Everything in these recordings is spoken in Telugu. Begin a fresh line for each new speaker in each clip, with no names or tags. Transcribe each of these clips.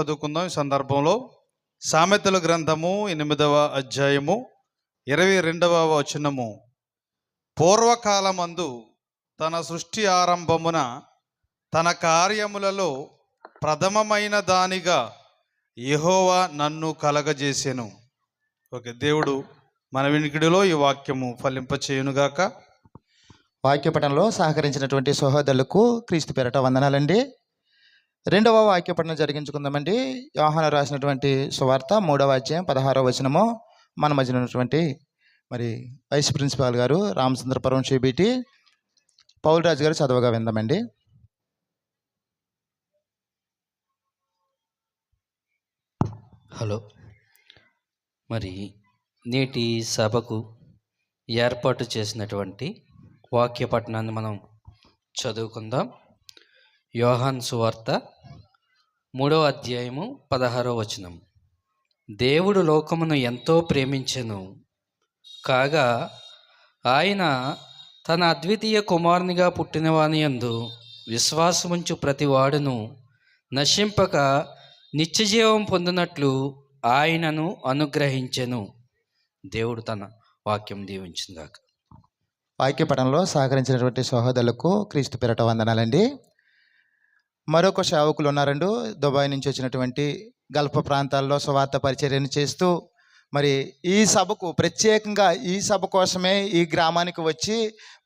చదువుకుందాం ఈ సందర్భంలో. సామెతల గ్రంథము ఎనిమిదవ అధ్యాయము ఇరవై రెండవ వచనము. పూర్వకాలమందు తన సృష్టి ఆరంభమున తన కార్యములలో ప్రథమమైన దానిగా యహోవా నన్ను కలగజేసెను. ఓకే దేవుడు మన వినికిడిలో ఈ వాక్యము ఫలింపచేయునుగాక.
వాక్యపటంలో సహకరించినటువంటి సహోదరులకు క్రీస్తు పేరట వందనాలండి. రెండవ వాక్యపటనం జరిగించుకుందామండి. యోహాను రాసినటువంటి సువార్త మూడవ అధ్యాయం పదహారవ వచనము. మన మధ్యన ఉన్నటువంటి మరి వైస్ ప్రిన్సిపాల్ గారు రామచంద్రపురం చేబిటి పౌల్ రాజు గారు చదవగా విందామండి.
హలో. మరి నేటి సభకు ఏర్పాటు చేసినటువంటి వాక్య పట్టణాన్ని మనం చదువుకుందాం. యోహాన్ సువార్త మూడో అధ్యాయము పదహారో వచనం. దేవుడు లోకమును ఎంతో ప్రేమించెను. కాగా ఆయన తన అద్వితీయ కుమారునిగా పుట్టినవాని యందు విశ్వాసముంచు ప్రతి వాడును నశింపక నిత్యజీవం పొందినట్లు ఆయనను అనుగ్రహించెను. దేవుడు తన వాక్యం దీవించిందాక
వాక్యపటంలో సహకరించినటువంటి సహోదరులకు క్రీస్తు పేరట వందనాలండి. మరొక సేవకులు ఉన్నారండు. దుబాయ్ నుంచి వచ్చినటువంటి గల్ఫ్ ప్రాంతాల్లో స్వార్థ పరిచర్యను చేస్తూ మరి ఈ సభకు ప్రత్యేకంగా ఈ సభ కోసమే ఈ గ్రామానికి వచ్చి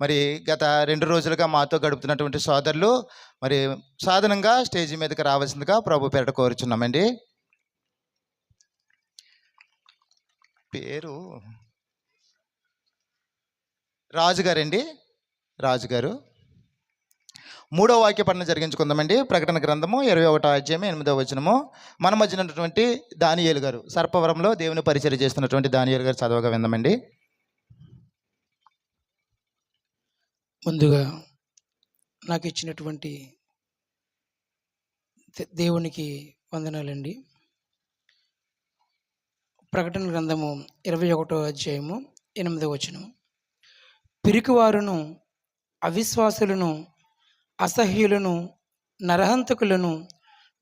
మరి గత రెండు రోజులుగా మాతో గడుపుతున్నటువంటి సోదరులు మరి సాధనంగా స్టేజ్ మీదకి రావాల్సిందిగా ప్రభు పేరట కోరుచున్నామండి. పేరు రాజుగారండి? రాజుగారు? మూడో వాక్య పఠనం జరిగించుకుందామండి. ప్రకటన గ్రంథము ఇరవై ఒకటో అధ్యాయం ఎనిమిదో వచనము. మన మధ్యనటువంటి దానియేలు గారు సర్పవరంలో దేవుని పరిచయం చేస్తున్నటువంటి దానియేలు గారు చదవగా విందామండి.
ముందుగా నాకు ఇచ్చినటువంటి దేవునికి వందనాలండి. ప్రకటన గ్రంథము ఇరవై ఒకటో అధ్యాయము ఎనిమిదో వచనం పిరికివారును అవిశ్వాసులను అసహ్యులను నరహంతకులను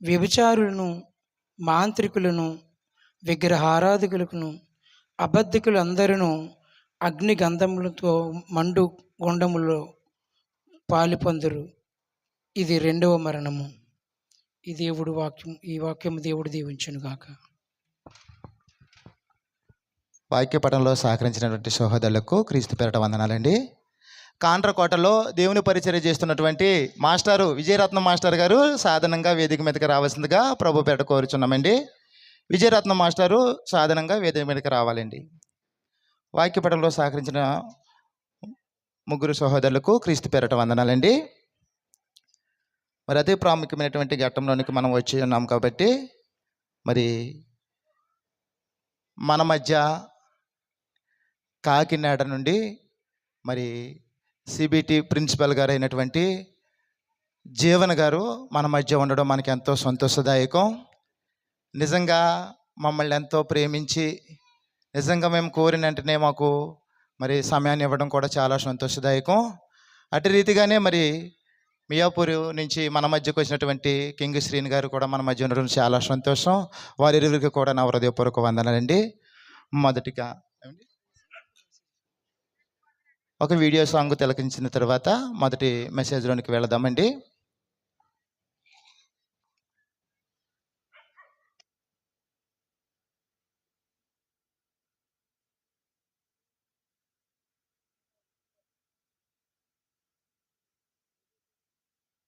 వ్యభిచారులను మాంత్రికులను విగ్రహారాధికులను అబద్ధికులందరూ అగ్ని గంధములతో మండు గుండములో పాలిపొందురు. ఇది రెండవ మరణము. ఈ దేవుడు వాక్యం ఈ వాక్యం దేవుడు దీవించును గాక.
వాక్యపటంలో సహకరించినటువంటి సహోదరులకు క్రీస్తు పేరట వందనాలండి. కాండ్రకోటలో దేవుని పరిచర్య చేస్తున్నటువంటి మాస్టారు విజయరత్నం మాస్టర్ గారు సాధారణంగా వేదిక మీదకి రావాల్సిందిగా ప్రభు పేట కోరుచున్నామండి. విజయరత్నం మాస్టారు సాధారణంగా వేదిక మీదకి రావాలండి. వాక్యపటంలో సహకరించిన ముగ్గురు సహోదరులకు క్రీస్తు పేరట వందనాలండి. మరి అదే ప్రాముఖ్యమైనటువంటి ఘట్టంలోనికి మనం వచ్చి ఉన్నాం కాబట్టి మరి మన మధ్య కాకినాడ నుండి మరి సిబిటి ప్రిన్సిపల్ గారు అయినటువంటి జీవన్ గారు మన మధ్య ఉండడం మనకి ఎంతో సంతోషదాయకం. నిజంగా మమ్మల్ని ఎంతో ప్రేమించి నిజంగా మేము కోరిన వెంటనే మాకు మరి సమయాన్ని ఇవ్వడం కూడా చాలా సంతోషదాయకం. అటు రీతిగానే మరి మియాపూర్ నుంచి మన మధ్యకు వచ్చినటువంటి కింగ్ శ్రీని గారు కూడా మన మధ్య ఉండడం చాలా సంతోషం. వారిరువురికి కూడా నా హృదయపూర్వక వందనాలండి. మొదటిగా ఒక వీడియో సాంగ్ తిలకించిన తర్వాత మొదటి మెసేజ్లోనికి వెళదామండి.